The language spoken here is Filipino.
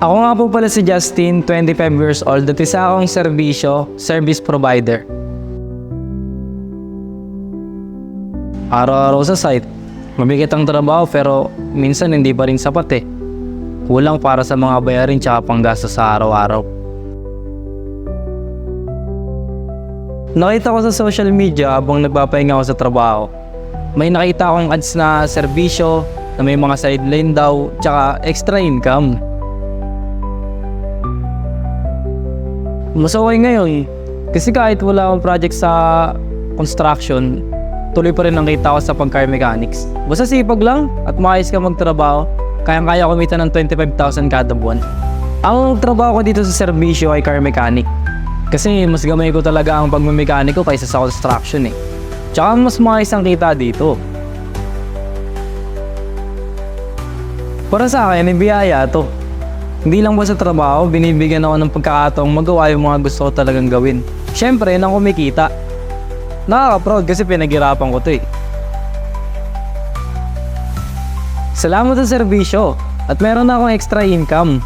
Ako nga po pala si Justin, 25 years old at isa akong serbisyo, service provider. Araw-araw sa site, mabigat ang trabaho pero minsan hindi pa rin sapat eh. Kulang para sa mga bayarin tsaka panggastos sa araw-araw. Nakita ko sa social media habang nagpapahinga ako sa trabaho. May nakita akong ads na serbisyo na may mga sideline daw tsaka extra income. Mas okay ngayon. Kasi kahit wala akong project sa construction, tuloy pa rin ang kita ko sa pag-car mechanics. Basta sipag lang at maayos ka magtrabaho, kayang-kaya kumita ng 25,000 kada buwan. Ang trabaho ko dito sa serbisyo ay car mechanic. Kasi mas gamay ko talaga ang pagmamekanik ko kaysa sa construction eh. Tsaka mas maayos ang kita dito. Para sa akin, may biyaya to. Hindi lang ba sa trabaho, binibigyan ako ng pagkakataong magawa yung mga gusto ko talagang gawin. Siyempre, nang kumikita. Nakaka-proud kasi pinaghirapan ko to eh. Salamat sa serbisyo at meron na akong extra income.